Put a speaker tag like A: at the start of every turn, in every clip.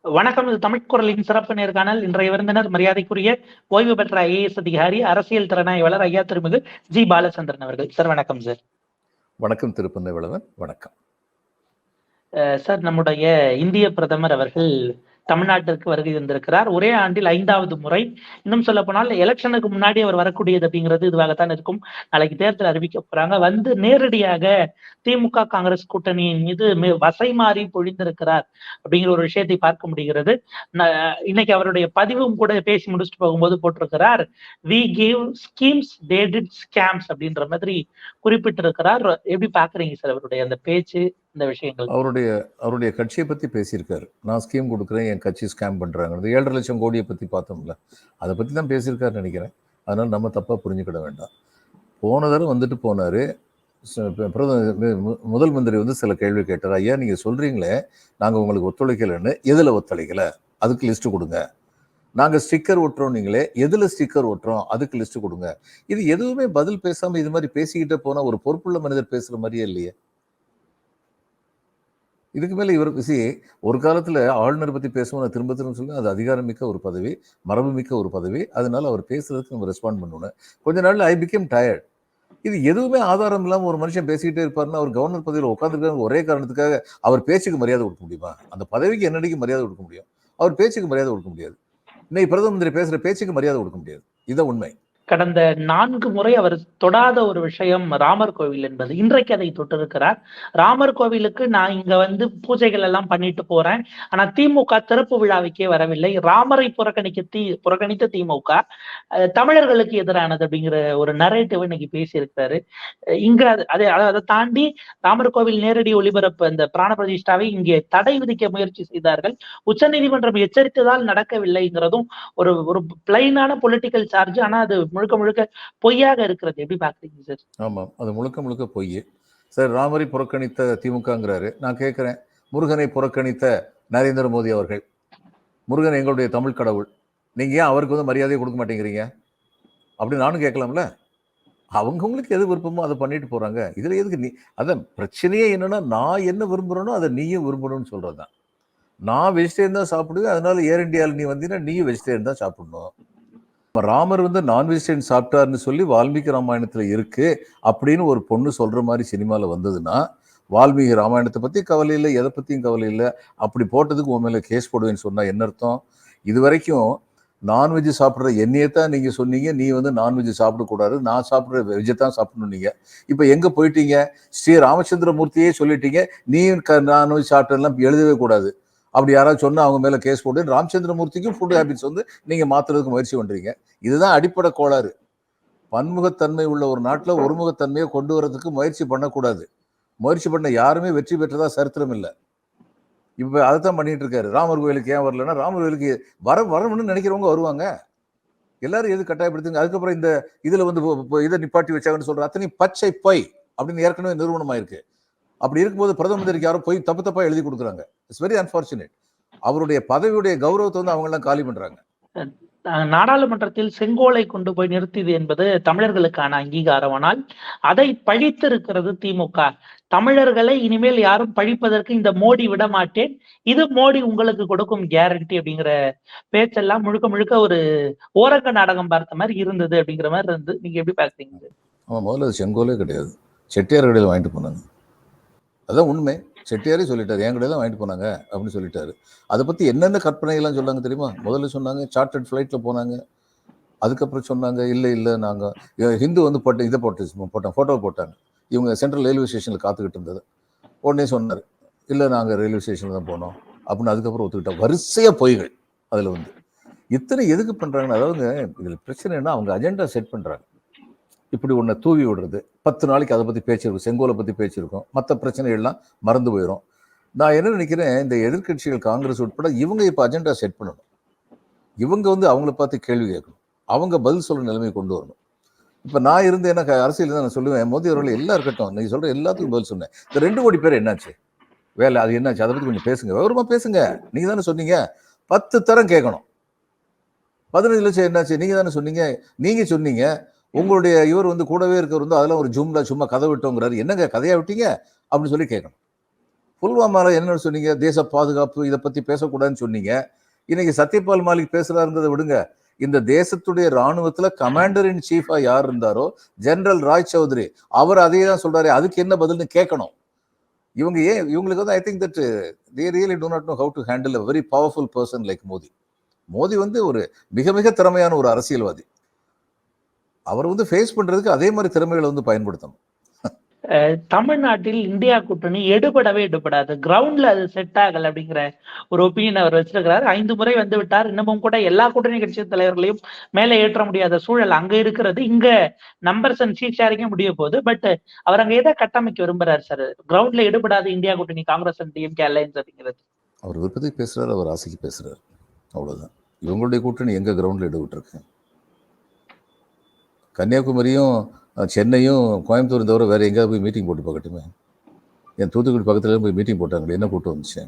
A: வணக்கம். இது தமிழ் குரலின் சிறப்பு நேர்காணல் இன்றைய விருந்தினர் மரியாதைக்குரிய ஓய்வு பெற்ற ஐஏஎஸ் அதிகாரி அரசியல் திறனாய்வாளர் ஐயா திருமிகு ஜி பாலச்சந்திரன் அவர்கள். சார் வணக்கம் சார்.
B: வணக்கம் திருப்பந்தை வணக்கம்.
A: சார் நம்முடைய இந்திய பிரதமர் அவர்கள் தமிழ்நாட்டிற்கு வருகை தந்திருக்கிறார். ஒரே ஆண்டில் ஐந்தாவது முறை. இன்னும் சொல்ல போனால் எலெக்ஷனுக்கு முன்னாடி அவர் வரக்கூடியது அப்படிங்கிறது இதுவாகத்தான் இருக்கும். நாளைக்கு தேர்தல் அறிவிக்க போறாங்க. வந்து நேரடியாக திமுக காங்கிரஸ் கூட்டணியின் மீது வசை மாறி பொழிந்திருக்கிறார் அப்படிங்கிற ஒரு விஷயத்தை பார்க்க முடிகிறது. இன்னைக்கு அவருடைய பதிவும் கூட பேசி முடிச்சுட்டு போகும்போது போட்டிருக்கிறார். We give schemes they did scams அப்படின்ற மாதிரி குறிப்பிட்டிருக்கிறார். எப்படி பாக்குறீங்க சார் அவருடைய அந்த பேச்சு? இந்த விஷயங்கள்.
B: அவருடைய அவருடைய கட்சியை பத்தி பேசியிருக்காரு. நான் ஸ்கீம் கொடுக்குறேன் என் கட்சி ஸ்கேம் பண்றாங்க ஏழரை லட்சம் கோடியை பத்தி பார்த்தோம்ல அதை பத்தி தான் பேசியிருக்காருன்னு நினைக்கிறேன். அதனால நம்ம தப்பா புரிஞ்சுக்கிட வேண்டாம். போன தடவை வந்துட்டு போனாரு. முதல் மந்திரி வந்து சில கேள்வி கேட்டார். ஐயா நீங்க சொல்றீங்களே நாங்க உங்களுக்கு ஒத்துழைக்கலைன்னு. எதுல ஒத்துழைக்கல? அதுக்கு லிஸ்ட் கொடுங்க. நாங்க ஸ்டிக்கர் ஒட்டுறோம் நீங்களே எதுல ஸ்டிக்கர் ஒட்டுறோம்? அதுக்கு லிஸ்ட் கொடுங்க. இது எதுவுமே பதில் பேசாம இது மாதிரி பேசிக்கிட்டே போனா ஒரு பொறுப்புள்ள மனிதர் பேசுற மாதிரியே இல்லையே. இதுக்கு மேலே இவர் சி ஒரு காலத்தில் ஆளுநர் பற்றி பேசுவோம் நான் திரும்ப திரும்ப சொல்லி அது அதிகாரமிக்க ஒரு பதவி மரபுமிக்க ஒரு பதவி. அதனால அவர் பேசுறதுக்கு நம்ம ரெஸ்பாண்ட் பண்ணணும். கொஞ்ச நாள் ஐ பிகேம் டயர்ட் இது எதுவுமே ஆதாரம் இல்லாமல் ஒரு மனுஷன் பேசிக்கிட்டே இருப்பாருன்னா அவர் கவர்னர் பதவியில் உட்காந்துருக்காங்க ஒரே காரணத்துக்காக அவர் பேச்சுக்கு மரியாதை கொடுக்க முடியுமா? அந்த பதவிக்கு என்னடிக்கு மரியாதை கொடுக்க முடியும்? அவர் பேச்சுக்கு மரியாதை கொடுக்க முடியாது. இன்னைக்கு பிரதம மந்திரி பேசுகிற பேச்சுக்கு மரியாதை கொடுக்க முடியாது. இதான் உண்மை.
A: கடந்த நான்கு முறை அவர் தொடாத ஒரு விஷயம் ராமர் கோவில் என்பது. இன்றைக்கு அதை தொட்டிருக்கிறார். ராமர் கோவிலுக்கு நான் இங்க வந்து பூஜைகள் எல்லாம் பண்ணிட்டு போறேன். ஆனா திமுக திறப்பு விழாவுக்கே வரவில்லை. ராமரை புறக்கணிக்க தீ புறக்கணித்த திமுக தமிழர்களுக்கு எதிரானது அப்படிங்கிற ஒரு நரேட்டிவ் இன்னைக்கு பேசியிருக்கிறாரு. இங்க அதை அதை அதை தாண்டி ராமர் கோவில் நேரடி ஒளிபரப்பு அந்த பிராண பிரதிஷ்டாவை இங்கே தடை விதிக்க முயற்சி செய்தார்கள். உச்சநீதிமன்றம் எச்சரித்ததால் நடக்கவில்லைங்கிறதும் ஒரு ஒரு பிளைனான பொலிட்டிக்கல் சார்ஜ் ஆனா அது முழுக்க முழுக்க பொய்யாக இருக்கிறது. எப்படி பாக்குறீங்க சார்?
B: ஆமாம் அது முழுக்க முழுக்க பொய். சார் ராமரை புறக்கணித்த திமுகங்கிறாரு. நான் கேட்குறேன் முருகனை புறக்கணித்த நரேந்திர மோடி அவர்கள். முருகன் எங்களுடைய தமிழ் கடவுள். நீங்க ஏன் அவருக்கு வந்து மரியாதையை கொடுக்க மாட்டேங்கிறீங்க? அப்படி நானும் கேட்கலாம்ல. அவங்கவுங்களுக்கு எது விருப்பமோ அதை பண்ணிட்டு போறாங்க. இதுல எதுக்கு நீ அதான் பிரச்சனையே என்னன்னா நான் என்ன விரும்புறேனோ அதை நீயும் விரும்பணும்னு சொல்றதுதான். நான் வெஜிடேரியன் தான் சாப்பிடுவேன் அதனால ஏர் இந்தியாவில் நீ வந்தீங்கன்னா நீயும் வெஜிடேரியன் தான் சாப்பிடணும். அப்போ ராமர் வந்து நான்வெஜிடேரியன் சாப்பிட்டாருன்னு சொல்லி வால்மீகி ராமாயணத்தில் இருக்குது அப்படின்னு ஒரு பொண்ணு சொல்கிற மாதிரி சினிமாவில் வந்ததுன்னா வால்மீகி ராமாயணத்தை பற்றி கவலை இல்லை எதை பற்றியும் கவலை இல்லை. அப்படி போட்டதுக்கு உன் மேலே கேஸ் போடுவேன்னு சொன்னால் என்ன அர்த்தம்? இது வரைக்கும் நான்வெஜ் சாப்பிட்ற என்னையே தான் நீங்கள் சொன்னீங்க நீ வந்து நான்வெஜ் சாப்பிடக்கூடாது நான் சாப்பிட்ற வெஜ்ஜை தான் சாப்பிடணும் நீங்கள் இப்போ எங்கே போயிட்டீங்க? ஸ்ரீ ராமச்சந்திர மூர்த்தியே சொல்லிட்டீங்க நீ நான்வெஜ் சாப்பிட்டதெல்லாம் எழுதவே கூடாது. அப்படி யாராவது சொன்னால் அவங்க மேலே கேஸ் போட்டு ராமச்சந்திரமூர்த்திக்கும் ஃபுட் ஹேபிட்ஸ் வந்து நீங்கள் மாத்துறதுக்கு முயற்சி பண்ணுறீங்க இதுதான் அடிப்படை கோளாறு. பன்முகத்தன்மை உள்ள ஒரு நாட்டில் ஒருமுகத்தன்மையை கொண்டு வரதுக்கு முயற்சி பண்ணக்கூடாது. முயற்சி பண்ண யாருமே வெற்றி பெற்றதாக சரித்திரம் இல்லை. இப்போ அதை தான் பண்ணிட்டு இருக்காரு. ராமர் கோயிலுக்கு ஏன் வரலன்னா ராமர் கோயிலுக்கு வர வரணும்னு நினைக்கிறவங்க வருவாங்க. எல்லாரும் எது கட்டாயப்படுத்துங்க? அதுக்கப்புறம் இந்த இதில் வந்து இப்போ- இதை நிப்பாட்டி வச்சாங்கன்னு சொல்கிற அத்தனை பச்சை பொய் அப்படின்னு ஏற்கனவே நிறுவனம் ஆயிருக்கு அப்படி இருக்கும்போது பிரதம மந்திரிக்கு யாரோ போய் தப்பு தப்பா எழுதி கொடுக்குறாங்க. இட்ஸ் வெரி அன்பார்ச்சுனேட் அவருடைய பதவியுடைய கௌரவத்தை வந்து அவங்க எல்லாம் காலி பண்றாங்க.
A: நாடாளுமன்றத்தில் செங்கோலை கொண்டு போய் நிறுத்தியது என்பது தமிழர்களுக்கான அங்கீகாரம். ஆனால் அதை பழித்திருக்கிறது திமுக. தமிழர்களை இனிமேல் யாரும் பழிப்பதற்கு இந்த மோடி விட மாட்டேன். இது மோடி உங்களுக்கு கொடுக்கும் கேரண்டி அப்படிங்கிற பேச்செல்லாம் முழுக்க முழுக்க ஒரு ஓரங்க நாடகம் பார்த்த மாதிரி இருந்தது அப்படிங்கிற மாதிரி இருந்து நீங்க எப்படி பாக்குறீங்க
B: அவன் முதல்ல செங்கோலே கிடையாது. செட்டியார் கடையில் வாங்கிட்டு போனாங்க. அதுதான் உண்மை. செட்டியாரே சொல்லிட்டாரு என் கூட தான் வாங்கிட்டு போனாங்க அப்படின்னு சொல்லிட்டாரு. அதை பற்றி என்னென்ன கற்பனைகள்லாம் சொன்னாங்க தெரியுமா? முதல்ல சொன்னாங்க சார்ட்டர்ட் ஃப்ளைட்டில் போனாங்க. அதுக்கப்புறம் சொன்னாங்க இல்லை இல்லை நாங்கள் ஹிந்து வந்து போட்டு இதை போட்டு போட்டாங்க ஃபோட்டோ போட்டாங்க. இவங்க சென்ட்ரல் ரயில்வே ஸ்டேஷனில் காத்துக்கிட்டு இருந்தது. உடனே சொன்னார் இல்லை நாங்கள் ரயில்வே ஸ்டேஷனில் தான் போனோம் அப்படின்னு அதுக்கப்புறம் ஒத்துக்கிட்டோம் வரிசையாக பொய்கள் அதில் வந்து. இத்தனை எதுக்கு பண்ணுறாங்கன்னு அதாவது இதில் பிரச்சனைனா அவங்க அஜெண்டா செட் பண்ணுறாங்க இப்படி ஒன்றை தூவி விடுறது. பத்து நாளைக்கு அதை பற்றி பேச்சிருக்கும் செங்கோலை பற்றி பேச்சிருக்கோம் மற்ற பிரச்சனைகள்லாம் மறந்து போயிடும் நான் என்ன நினைக்கிறேன் இந்த எதிர்க்கட்சிகள் காங்கிரஸ் உட்பட இவங்க இப்போ அஜெண்டா செட் பண்ணணும். இவங்க வந்து அவங்கள பார்த்து கேள்வி கேட்கணும். அவங்க பதில் சொல்ல நிலைமையை கொண்டு வரணும். இப்போ நான் இருந்து எனக்கு அரசியல் தான் நான் சொல்லுவேன். மோதி அவர்கள் எல்லாம் இருக்கட்டும் நீங்கள் சொல்கிற எல்லாத்துக்கும் பதில் சொன்னேன். இந்த ரெண்டு கோடி பேர் என்னாச்சு? வேலை அது என்னாச்சு? அதை பற்றி கொஞ்சம் பேசுங்க. விவரமாக பேசுங்க. நீங்கள் தானே சொன்னீங்க. பத்து தரம் கேட்கணும். பதினஞ்சு லட்சம் என்னாச்சு? நீங்கள் தானே சொன்னீங்க. நீங்கள் சொன்னீங்க. உங்களுடைய இவர் வந்து கூடவே இருக்கிறவர் வந்து அதெல்லாம் ஒரு ஜூம்ல சும்மா கதை விட்டோங்கிறாரு. என்னங்க கதையா விட்டீங்க? அப்படின்னு சொல்லி கேட்கணும். புல்வாமாவில் என்னன்னு சொன்னீங்க? தேச பாதுகாப்பு இதை பற்றி பேசக்கூடாதுன்னு சொன்னீங்க. இன்னைக்கு சத்யபால் மாலிக் பேசுகிறாருங்கிறத விடுங்க. இந்த தேசத்துடைய ராணுவத்தில் கமாண்டர் இன் சீஃபாக யார் இருந்தாரோ ஜெனரல் ராய் சௌத்ரி அவர் அதையே தான் சொல்கிறாரு அதுக்கு என்ன பதில்னு கேட்கணும். இவங்க ஏன் இவங்களுக்கு வந்து I think that they really do not know how to handle a very powerful person like Modi Modi வந்து ஒரு மிக மிக திறமையான ஒரு அரசியல்வாதி. அவர் வந்து ஃபேஸ் பண்றதுக்கு அதே மாதிரி திறமைகளை வந்து பயன்படுத்தணும்.
A: தமிழ்நாட்டில் இந்தியா கூட்டணி எடுபடவே எடுபடாது. கிரவுண்ட்ல அது செட் ஆகல அப்படிங்கிற ஒரு ஒப்பீனியன் அவர் வச்சிருக்கிறார். ஐந்து முறை வந்து விட்டார். இன்னமும் கூட எல்லா கூட்டணி கட்சி தலைவர்களையும் மேலே ஏற்ற முடியாத சூழல் அங்க இருக்கிறது. இங்க நம்பர்ஸ் அண்ட் சீட் ஷேரிங்க முடிய போகுது. பட் அவர் அங்க எதை கட்டமைக்க விரும்புறாரு சார் கிரவுண்ட்ல எடுபடாது இந்தியா கூட்டணி காங்கிரஸ் அண்ட் டிஎம்கே அலையன்ஸ் அப்படிங்கிறது.
B: அவர் விருப்பத்துக்கு பேசுறாரு. அவர் ஆசைக்கு பேசுறாரு. அவ்வளவுதான். இவங்களுடைய கூட்டணி எங்க கிரவுண்ட்ல எடுவிட்டுருக்கு கன்னியாகுமரியும் சென்னையும் கோயம்புத்தூர் தவிர வேற எங்கேயாவது போய் மீட்டிங் போட்டு பார்க்கட்டுமே? என் தூத்துக்குடி பக்கத்துல போய் மீட்டிங் போட்டாங்களே? என்ன கூட்டம் வந்துச்சு?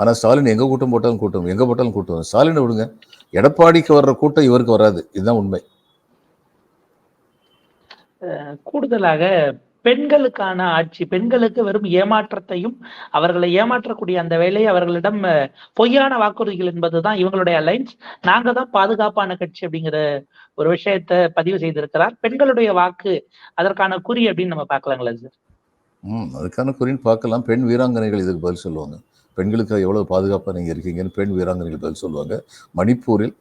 B: ஆனால் ஸ்டாலின் எங்க கூட்டம் போட்டாலும் கூட்டம் எங்கே போட்டாலும் கூட்டம். ஸ்டாலினை விடுங்க. எடப்பாடிக்கு வர்ற கூட்டம் இவருக்கு வராது. இதுதான் உண்மை.
A: கூடுதலாக பெண்களுக்கான ஆட்சி பெண்களுக்கு வெறும் ஏமாற்றத்தையும் அவர்களை ஏமாற்றக்கூடிய அந்த வேலையை அவர்களிடம் பொய்யான வாக்குறுதிகள் என்பதுதான் இவங்களுடைய அலைன்ஸ் நாங்க தான் பாதுகாப்பான கட்சி அப்படிங்கிற ஒரு விஷயத்தை பதிவு செய்திருக்கிறார். பெண்களுடைய வாக்கு அதற்கான குறி அப்படின்னு நம்ம பார்க்கலாங்களா சார்
B: ம் அதுக்கான குறின்னு பார்க்கலாம். பெண் வீராங்கனைகள் இதுக்கு பதில் சொல்லுவாங்க. பெண்களுக்கு எவ்வளவு பாதுகாப்பாக நீங்கள் இருக்கீங்கன்னு பெண் வீராங்கனைகள் பதில் சொல்லுவாங்க. மணிப்பூரில்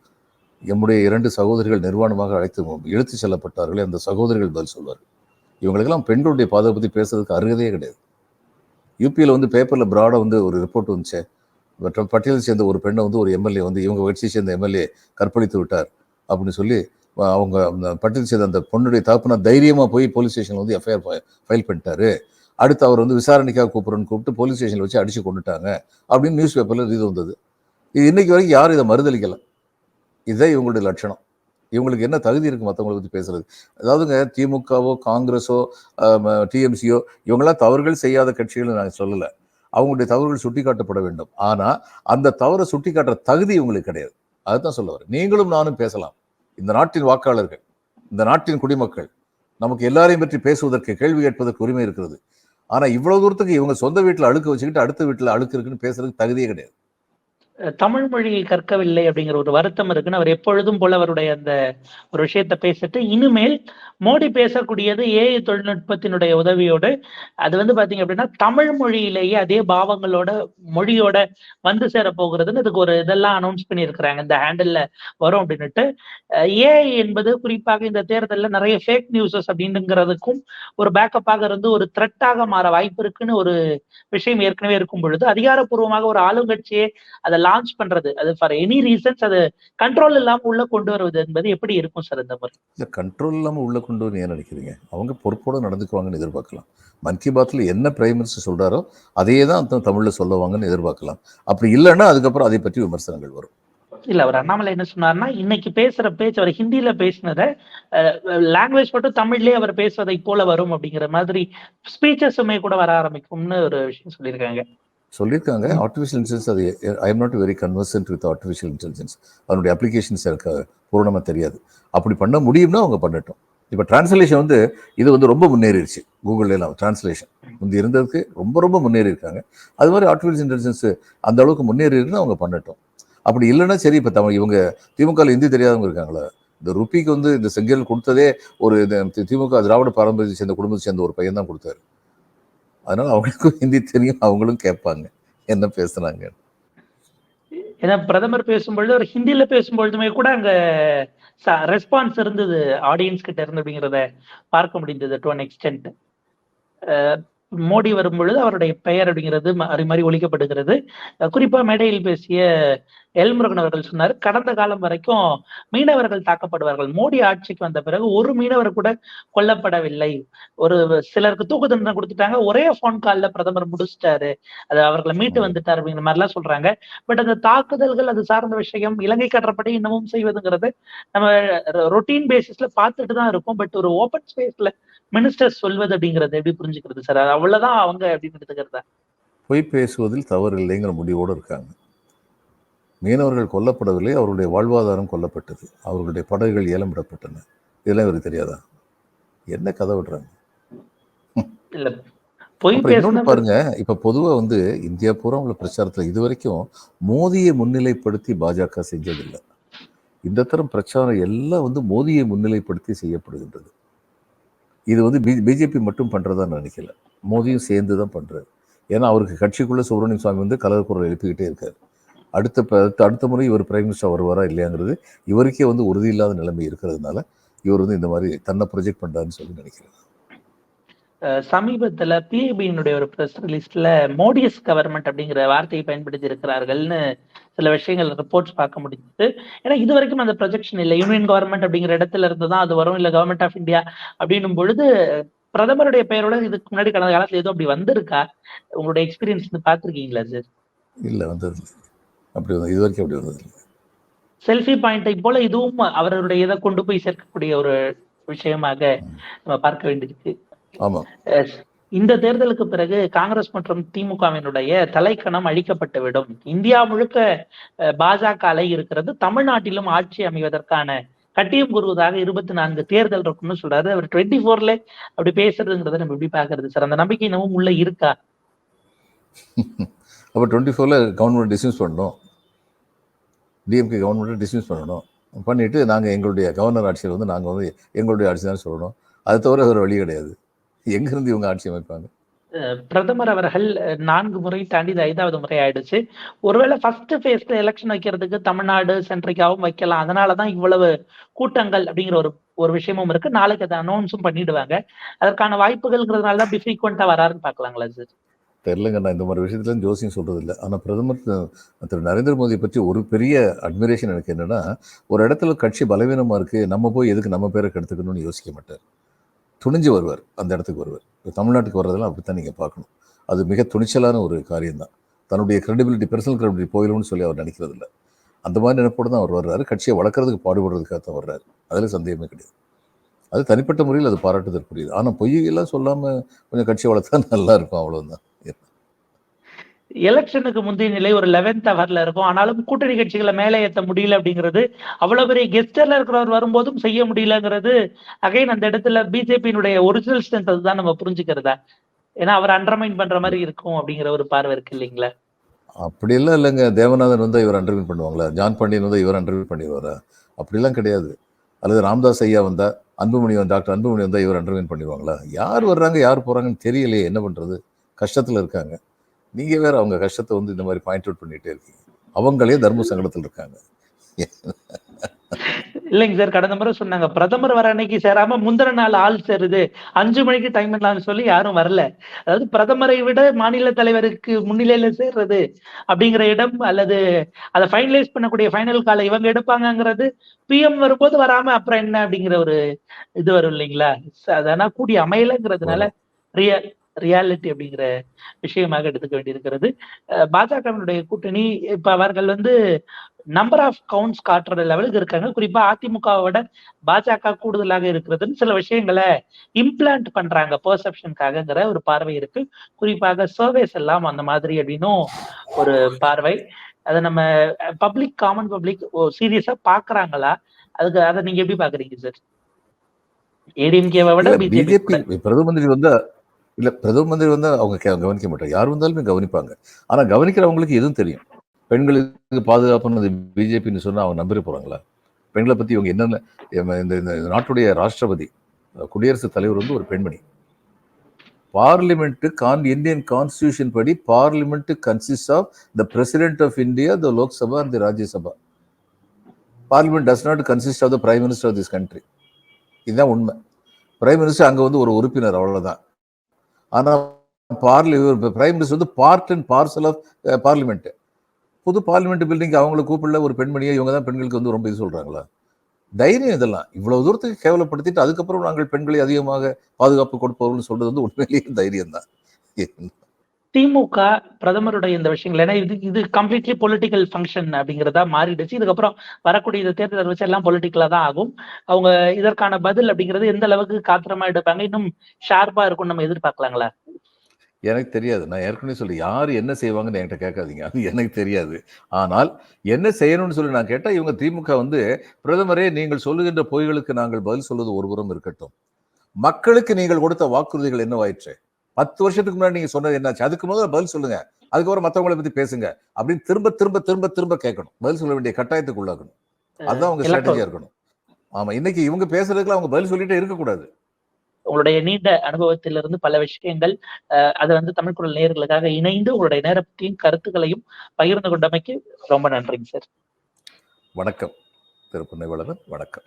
B: எம்முடைய இரண்டு சகோதரிகள் நிர்வாணமாக அழைத்து இழுத்து செல்லப்பட்டார்களே அந்த சகோதரிகள் பதில் சொல்வார்கள். இவங்களுக்கெல்லாம் பெண்களுடைய பாதுகாப்பு பற்றி பேசுறதுக்கு அருகதையே கிடையாது. யூபியில் வந்து பேப்பரில் ப்ராடாக வந்து ஒரு ரிப்போர்ட் வந்துச்சு. மற்ற பட்டியலை சேர்ந்த ஒரு பெண்ணை வந்து ஒரு எம்எல்ஏ வந்து இவங்க கட்சியை சேர்ந்த எம்எல்ஏ கற்பழித்து விட்டார் அப்படின்னு சொல்லி அவங்க அந்த பட்டியல் சேர்ந்த அந்த பொண்ணுடைய தகப்பனா தைரியமாக போய் போலீஸ் ஸ்டேஷனில் வந்து எஃப்ஐஆர் ஃபைல் பண்ணிட்டாரு. அடுத்து அவர் வந்து விசாரணைக்காக கூப்பிடுறன்னு கூப்பிட்டு போலீஸ் ஸ்டேஷனில் வச்சு அடிச்சு கொண்டுட்டாங்க அப்படின்னு நியூஸ் பேப்பரில் இது வந்தது. இது இன்னைக்கு வரைக்கும் யாரும் இதை மறுதளிக்கலை. இதுதான் இவங்களுடைய லட்சணம். இவங்களுக்கு என்ன தகுதி இருக்கு மற்றவங்களை பற்றி பேசுறது? அதாவதுங்க திமுகவோ காங்கிரஸோ டிஎம்சியோ இவங்களாம் தவறுகள் செய்யாத கட்சிகள் நான் சொல்லலை. அவங்களுடைய தவறுகள் சுட்டிக்காட்டப்பட வேண்டும். ஆனால் அந்த தவறை சுட்டிக்காட்டுற தகுதி இவங்களுக்கு கிடையாது. அதுதான் சொல்ல வரேன். நீங்களும் நானும் பேசலாம். இந்த நாட்டின் வாக்காளர்கள் இந்த நாட்டின் குடிமக்கள் நமக்கு எல்லாரையும் பற்றி பேசுவதற்கு கேள்வி கேட்பதற்கு உரிமை இருக்கிறது. ஆனால் இவ்வளோ தூரத்துக்கு இவங்க சொந்த வீட்டில் அழுக்கு வச்சுக்கிட்டு அடுத்த வீட்டில் அழுக்கு இருக்குன்னு பேசுறதுக்கு தகுதியே கிடையாது.
A: தமிழ் மொழியை கற்கவில்லை அப்படிங்கிற ஒரு வருத்தம் இருக்குன்னு அவர் எப்பொழுதும் போல அவருடைய அந்த ஒரு விஷயத்த பேசிட்டு இனிமேல் மோடி பேசக்கூடியது ஏஐ தொழில்நுட்பத்தினுடைய உதவியோடு அது வந்து பாத்தீங்க அப்படின்னா தமிழ் மொழியிலேயே அதே பாவங்களோட மொழியோட வந்து சேர போகிறதுன்னு இதுக்கு ஒரு இதெல்லாம் அனௌன்ஸ் பண்ணியிருக்கிறாங்க. இந்த ஹேண்டில்ல வரும் அப்படின்னுட்டு. ஏஐ என்பது குறிப்பாக இந்த தேர்தலில் நிறைய ஃபேக் நியூஸஸ் அப்படிங்கிறதுக்கும் ஒரு பேக்கப்பாக இருந்து ஒரு த்ரெட்டாக மாற வாய்ப்பு இருக்குன்னு ஒரு விஷயம் ஏற்கனவே இருக்கும் பொழுது அதிகாரப்பூர்வமாக ஒரு ஆளுங்கட்சியே அதை லான்ச் பண்றது. அது ஃபார் எனி ரீசன்ஸ் அது கண்ட்ரோல் இல்லாம உள்ள கொண்டு வருவது என்பது எப்படி இருக்கும் சார் இந்த முறை?
B: இல்ல கண்ட்ரோல் இல்லாம உள்ள கொண்டு வந்து ஏன் நினைக்கிறீங்க? அவங்க பொறுப்போட நடந்துக்குவாங்கன்னு எதிர்பார்க்கலாம். மன் கி பாத்ல என்ன பிரைம் மினிஸ்டர் சொல்றாரோ அதையே தான் தமிழ்ல சொல்லுவாங்கன்னு எதிர்பார்க்கலாம். அப்படி இல்லைன்னா அதுக்கப்புறம் அதை பற்றி விமர்சனங்கள் வரும்.
A: இல்ல அவர் அண்ணாமலை என்ன சொன்னார்னா இன்னைக்கு பேசுற பேச்சு அவர் ஹிந்தியில பேசினத லாங்குவேஜ் மட்டும் தமிழ்லயே அவர் பேசுவதை போல வரும் அப்படிங்கிற மாதிரி ஸ்பீச்சஸுமே கூட வர ஆரம்பிக்கும்னு ஒரு விஷயம் சொல்லியிருக்காங்க.
B: சொல்லியிருக்காங்க. ஆர்டிஃபிஷியல் இன்டெலிஜென்ஸ் அது I am not very conversant with artificial intelligence அதனுடைய அப்ளிகேஷன்ஸ் எனக்கு பூரணமாக தெரியாது. அப்படி பண்ண முடியும்னா அவங்க பண்ணட்டும். இப்போ டிரான்ஸ்லேஷன் வந்து இது வந்து ரொம்ப முன்னேறிடுச்சு. கூகுள்ல எல்லாம் டிரான்ஸ்லேஷன் முந்தி இருந்ததுக்கு ரொம்ப ரொம்ப முன்னேறி இருக்காங்க அது மாதிரி ஆர்டிஃபிஷியல் இன்டெலிஜென்ஸ் அந்த அளவுக்கு முன்னேறி இருக்குன்னு அவங்க பண்ணட்டும். அப்படி இல்லைன்னா சரி இப்போ தமிழ் இவங்க திமுகவில் ஹிந்தி தெரியாதவங்க இருக்காங்களா? இந்த ருப்பிக்கு வந்து இந்த செங்கல் கொடுத்ததே ஒரு இந்த திமுக திராவிட பாரம்பரியத்தை சேர்ந்த குடும்பத்தை சேர்ந்த ஒரு பையன் தான் கொடுத்தாரு. அதனால அவங்களுக்கும் ஹிந்தி தெரியும் அவங்களும் கேட்பாங்க. என்ன பேசுனாங்க
A: ஏன்னா பிரதமர் பேசும்பொழுது ஒரு ஹிந்தியில பேசும்பொழுதுமே கூட அங்க ரெஸ்பான்ஸ் இருந்தது ஆடியன்ஸ் கிட்ட இருந்து அப்படிங்கிறத பார்க்க முடிந்தது டு அன் எக்ஸ்டென்ட் மோடி வரும்பொழுது அவருடைய பெயர் அப்படிங்கிறது அது மாதிரி ஒழிக்கப்படுகிறது. குறிப்பா மேடையில் பேசிய எல்முருகன் அவர்கள் சொன்னார் கடந்த காலம் வரைக்கும் மீனவர்கள் தாக்கப்படுவார்கள். மோடி ஆட்சிக்கு வந்த பிறகு ஒரு மீனவர் கூட கொல்லப்படவில்லை. ஒரு சிலருக்கு தூக்கு தண்டனை கொடுத்துட்டாங்க ஒரே ஃபோன் கால்ல பிரதமர் முடிச்சிட்டாரு. அது அவர்களை மீட்டு வந்துட்டாரு அப்படிங்கிற மாதிரி எல்லாம் சொல்றாங்க. பட் அந்த தாக்குதல்கள் அது சார்ந்த விஷயம் இலங்கை கடற்படை இன்னமும் செய்வதுங்கிறது நம்ம ரொட்டீன் பேசிஸ்ல பார்த்துட்டு தான் இருக்கோம். பட் ஒரு ஓப்பன் ஸ்பேஸ்ல மினிஸ்டர் சொல்வது அப்படிங்கிறது எப்படி புரிஞ்சுக்கிறது சார் அது அவ்வளவுதான் அவங்க அப்படின்னு எடுத்துக்கிறதா?
B: பொய் பேசுவதில் தவறு இல்லைங்கிற முடிவோடு இருக்காங்க. மீனவர்கள் கொல்லப்படவில்லை அவருடைய வாழ்வாதாரம் கொல்லப்பட்டது. அவர்களுடைய படகுகள் ஏலம் விடப்பட்டன இதெல்லாம் இவருக்கு தெரியாதா? என்ன கதை விடுறாங்க?
A: பேசுனது
B: பாருங்க இப்ப பொதுவா வந்து இந்தியா பூரா உள்ள பிரச்சாரத்துல இது வரைக்கும் மோதியை முன்னிலைப்படுத்தி பாஜக செஞ்சதில்லை. இந்த தரம் பிரச்சாரம் எல்லாம் வந்து மோதியை முன்னிலைப்படுத்தி செய்யப்படுகின்றது. இது வந்து பி பிஜேபி மட்டும் பண்ணுறதா நினைக்கல. மோதியும் சேர்ந்து தான் பண்றாரு. ஏன்னா அவருக்கு கட்சிக்குள்ளே சுப்பிரமணிய சுவாமி வந்து கலர் குரல் எழுப்பிக்கிட்டே இருக்கார். அடுத்த அடுத்த முறை இவர் பிரைம் மினிஸ்டர் வருவாரா இல்லையாங்கிறது இவருக்கே வந்து உறுதி இல்லாத நிலைமை இருக்கிறதுனால இவர் வந்து இந்த மாதிரி தன்னை ப்ரொஜெக்ட் பண்ணுறாருன்னு சொல்லி நினைக்கிறேன்.
A: சமீபத்துல பிஏபியினுடைய ஒரு பிரஸ் ரிலீஸ்ல மோடியஸ் கவர்மெண்ட் அப்படிங்கிற வார்த்தையை பயன்படுத்தி இருக்கிறார்கள்னு சில விஷயங்கள் ரிப்போர்ட்ஸ் பார்க்க முடிஞ்சது. ஏன்னா இது வரைக்கும் அந்த ப்ரொஜெக்ஷன் இல்லை. யூனியன் கவர்மெண்ட் அப்படிங்கிற இடத்துல இருந்து தான் அது வரும். இல்ல கவர்மெண்ட் ஆஃப் இந்தியா அப்படின்னும் பொழுது பிரதமருடைய பெயரோட இதுக்கு முன்னாடி கடந்த காலத்துல ஏதோ அப்படி வந்திருக்கா? உங்களுடைய எக்ஸ்பீரியன்ஸ் வந்து பார்த்திருக்கீங்களா சார்
B: இல்லை வந்தது அப்படி இது வரைக்கும் அப்படி வந்தது
A: செல்ஃபி பாயிண்டை போல இதுவும் அவருடைய இதை கொண்டு போய் சேர்க்கக்கூடிய ஒரு விஷயமாக நம்ம பார்க்க வேண்டியிருக்கு. இந்த தேர்தலுக்கு பிறகு காங்கிரஸ் மற்றும் திமுகவினுடைய தலைக்கணம் அழிக்கப்பட்டுவிடும். இந்தியா முழுக்க பாஜக அலை இருக்கிறது. தமிழ்நாட்டிலும் ஆட்சி அமைவதற்கான கட்டியம் கூறுவதாக இருபத்தி நான்கு தேர்தல் இருக்கும்னு சொல்றாரு. அவர் டுவெண்ட்டி ஃபோர்ல அப்படி பேசுறதுங்கிறத நம்ம எப்படி பாக்குறது சார்? அந்த நம்பிக்கை இன்னமும் உள்ள இருக்கா?
B: அப்போ டுவெண்ட்டி ஃபோரில் கவர்மெண்ட் டிஸ்மிஸ் பண்ணணும் டிஎம்கே கவர்மெண்ட்டை டிஸ்மிஸ் பண்ணணும். பண்ணிட்டு நாங்கள் எங்களுடைய கவர்னர் ஆட்சியில் வந்து நாங்கள் வந்து எங்களுடைய ஆட்சி தான் சொல்லணும். அது தவிர வேறு வழி கிடையாது. எங்கேருந்து இவங்க ஆட்சி அமைப்பாங்க?
A: பிரதமர் அவர்கள் நான்கு முறை தாண்டி இது ஐந்தாவது முறை ஆயிடுச்சு. ஒருவேளை ஃபர்ஸ்ட் ஃபேஸ்ல எலெக்ஷன் வைக்கிறதுக்கு தமிழ்நாடு சென்ட்ரிக்காவும் வைக்கலாம். அதனாலதான் இவ்வளவு கூட்டங்கள் அப்படிங்கிற ஒரு ஒரு விஷயமும் இருக்கு. நாளைக்கு அதை அனௌன்ஸும் பண்ணிடுவாங்க. அதற்கான வாய்ப்புகள்ங்கிறதுனால தான் ஃப்ரீக்வெண்டா வராருன்னு பாக்கலாங்களா சார்
B: தெரிலங்க நான் இந்த மாதிரி விஷயத்துல ஜோசியம் சொல்றது இல்லை ஆனால் பிரதமர் திரு- திரு நரேந்திர மோடியை பற்றி ஒரு பெரிய அட்மிரேஷன் எனக்கு என்னன்னா ஒரு இடத்துல கட்சி பலவீனமா இருக்கு. நம்ம போய் எதுக்கு நம்ம பேரை கெடுத்துக்கணும்னு யோசிக்க மாட்டார். துணிஞ்சு வருவார். அந்த இடத்துக்கு வருவார். இப்போ தமிழ்நாட்டுக்கு வர்றதெல்லாம் அப்படித்தான் நீங்கள் பார்க்கணும். அது மிக துணிச்சலான ஒரு காரியம்தான். தன்னுடைய கிரெடிபிலிட்டி பர்சனல் கிரெடிபிலிட்டி போயிடும்னு சொல்லி அவர் நினைக்கிறது இல்லை அந்த மாதிரி நினைப்போடு தான் அவர் வர்றாரு. கட்சியை வளர்க்குறதுக்கு பாடுபடுறதுக்காக தான் வர்றாரு. அதில் சந்தேகமே கிடையாது. அது தனிப்பட்ட முறையில் அது பாராட்டுதற்குரியது. ஆனால் பொய்யெல்லாம் சொல்லாமல் கொஞ்சம் கட்சியை வளர்த்தா நல்லா இருக்கும். அவ்வளோதான்
A: எலெக்ஷனுக்கு முந்தைய நிலை ஒரு லெவன்த் ஹவர்ல இருக்கும். ஆனாலும் கூட்டணி கட்சிகளை மேலே ஏற்ற முடியல அப்படிங்கிறது அவ்வளவு பெரிய கெஸ்டர்ல இருக்கிறவர் வரும்போதும் செய்ய முடியலங்கிறது அகைன் அந்த இடத்துல பிஜேபியினுடைய ஒரிஜினல் ஸ்ட்ரென்த் அதுதான் நம்ம புரிஞ்சுக்கிறதா? ஏன்னா அவர் அண்டர்மைன் பண்ற மாதிரி இருக்கும் அப்படிங்கிற ஒரு பார்வை இருக்கு இல்லைங்களா?
B: அப்படியெல்லாம் இல்லைங்க. தேவநாதன் வந்து இவர் அண்டர்மைன் பண்ணுவாங்களா? ஜான் பாண்டியன் வந்து இவர் அண்டர்மைன் பண்ணிடுவாரா? அப்படிலாம் கிடையாது. அல்லது ராம்தாஸ் ஐயா வந்தா அன்புமணி டாக்டர் அன்புமணி வந்தால் இவர் அண்டர்மைன் பண்ணிடுவாங்களா? யார் வர்றாங்க யார் போறாங்கன்னு தெரியலையே. என்ன பண்றது? கஷ்டத்தில் இருக்காங்க. நீங்கள் வேற அவங்க கஷ்டத்தை வந்து இந்த மாதிரி பாயிண்ட் அவுட் பண்ணிகிட்டே இருக்கீங்க. அவங்களே தர்ம சங்கடத்தில் இருக்காங்க.
A: இல்லைங்க சார் கடந்த முறை சொன்னாங்க. பிரதமர் வர அன்னைக்கு சேராம முந்தின நாள் ஆள் சேருது. அஞ்சு மணிக்கு டைம் இல்லான்னு சொல்லி யாரும் வரல. அதாவது பிரதமரை விட மாநில தலைவருக்கு முன்னிலையில சேர்றது அப்படிங்கிற இடம் அல்லது அதை ஃபைனலைஸ் பண்ணக்கூடிய ஃபைனல் காலை இவங்க எடுப்பாங்கங்கிறது பிஎம் வரும்போது வராம அப்புறம் என்ன அப்படிங்கிற ஒரு இது வரும் இல்லைங்களா? அதனா கூடி அமையலைங்கிறதுனால ரிய ரியாலிட்டி அப்படிங்கிற விஷயமாக எடுத்துக்க வேண்டியிருக்கிறது. பாஜகவினுடைய கூட்டணி இப்ப அவர்கள் வந்து நம்பர் ஆஃப் கவுண்ட்ஸ் காட்டுற லெவலுக்கு இருக்காங்க. குறிப்பா அதிமுகவை விட பாஜக கூடுதலாக இருக்கிறதுன்னு சில விஷயங்களை இம்ப்ளான்ட் பண்றாங்க. பெர்செப்ஷனுக்காகங்கிற ஒரு பார்வை இருக்கு. குறிப்பாக சர்வேஸ் எல்லாம் அந்த மாதிரி அப்படின்னும் ஒரு பார்வை. அதை நம்ம பப்ளிக் காமன் பப்ளிக் சீரியஸா பாக்குறாங்களா? அதுக்கு அதை நீங்க எப்படி பாக்குறீங்க சார் ஏடிஎம்கேவை விட பிஜேபி
B: பிரதம மந்திரி வந்தா இல்லை பிரதம மந்திரி வந்து அவங்க கே- கவனிக்க மாட்டாங்க. யார் வந்தாலுமே கவனிப்பாங்க. ஆனால் கவனிக்கிறவங்களுக்கு எதுவும் தெரியும். பெண்களுக்கு பாதுகாப்புன்னு பிஜேபின்னு சொன்னால் அவங்க நம்பி போகிறாங்களா பெண்களை பற்றி இவங்க என்னென்ன இந்த இந்த நாட்டுடைய ராஷ்டிரபதி குடியரசுத் தலைவர் வந்து ஒரு பெண்மணி. பார்லிமெண்ட்டு கான் இந்தியன் கான்ஸ்டியூஷன் படி parliament consist of the president of India the Lok Sabha and the Rajya Sabha. Parliament does not consist of the prime minister of this country. இதுதான் உண்மை. பிரைம் மினிஸ்டர் அங்கே வந்து ஒரு உறுப்பினர் அவ்வளோதான் ஆனால் பார்லி பிரைம் மினிஸ்டர் வந்து part and parcel of parliament புது பார்லிமெண்ட் பில்டிங் அவங்கள கூப்பிடல ஒரு பெண்மணியை இவங்க தான் பெண்களுக்கு வந்து ரொம்ப இது சொல்கிறாங்களா தைரியம் இதெல்லாம். இவ்வளோ தூரத்துக்கு கேவலப்படுத்திட்டு அதுக்கப்புறம் நாங்கள் பெண்களை அதிகமாக பாதுகாப்பு கொடுப்பவர்கள் சொல்கிறது வந்து உண்மையிலேயே தைரியம் தான்
A: திமுக பிரதமருடைய இந்த விஷயங்கள். ஏன்னா இது இது கம்ப்ளீட்லி பொலிட்டிக்கல் ஃபங்க்ஷன் அப்படிங்கிறதா மாறிடுச்சு. இதுக்கப்புறம் வரக்கூடிய இந்த தேர்தல் வச்சு எல்லாம் பொலிட்டிக்கலா தான் ஆகும். அவங்க இதற்கான பதில் அப்படிங்கிறது எந்த அளவுக்கு காத்திரமா எடுப்பாங்க? இன்னும் ஷார்ப்பா இருக்கும் நம்ம எதிர்பார்க்கலாங்களா?
B: எனக்கு தெரியாது. நான் ஏற்கனவே சொல்லி யார் என்ன செய்வாங்கன்னு என்கிட்ட கேட்காதீங்க. அது எனக்கு தெரியாது. ஆனால் என்ன செய்யணும்னு சொல்லி நான் கேட்டால் இவங்க திமுக வந்து பிரதமரே நீங்கள் சொல்லுகின்ற பொய்களுக்கு நாங்கள் பதில் சொல்வது ஒருபுறம் இருக்கட்டும். மக்களுக்கு நீங்கள் கொடுத்த வாக்குறுதிகள் என்னவாயிற்று? பத்து வருஷத்துக்கு முன்னாடி நீங்க சொன்னது என்னாச்சு? அதுக்கு முதல்ல பதில் சொல்லுங்க. அதுக்கப்புறம் மத்தவங்களை பத்தி பேசுங்க. அப்படின்னு திரும்ப திரும்ப திரும்ப திரும்ப கேட்கணும். பதில் சொல்ல வேண்டிய கட்டாயத்துக்கு உள்ளாக்கணும் அதுதான்
A: electoral-
B: ஸ்ட்ராட்டஜியா இருக்கணும். ஆமா இன்னைக்கு இவங்க பேசுறதுக்குலாம் அவங்க பதில் சொல்லிட்டே இருக்கக்கூடாது.
A: உங்களுடைய நீண்ட அனுபவத்திலிருந்து பல விஷயங்கள் அது வந்து தமிழ் குரல் நேயர்களுக்காக இணைந்து உங்களுடைய நேரத்தையும் கருத்துக்களையும் பகிர்ந்து கொண்டமைக்கு ரொம்ப நன்றிங்க சார்.
B: வணக்கம். திரு புன்னைவளவன் வணக்கம்.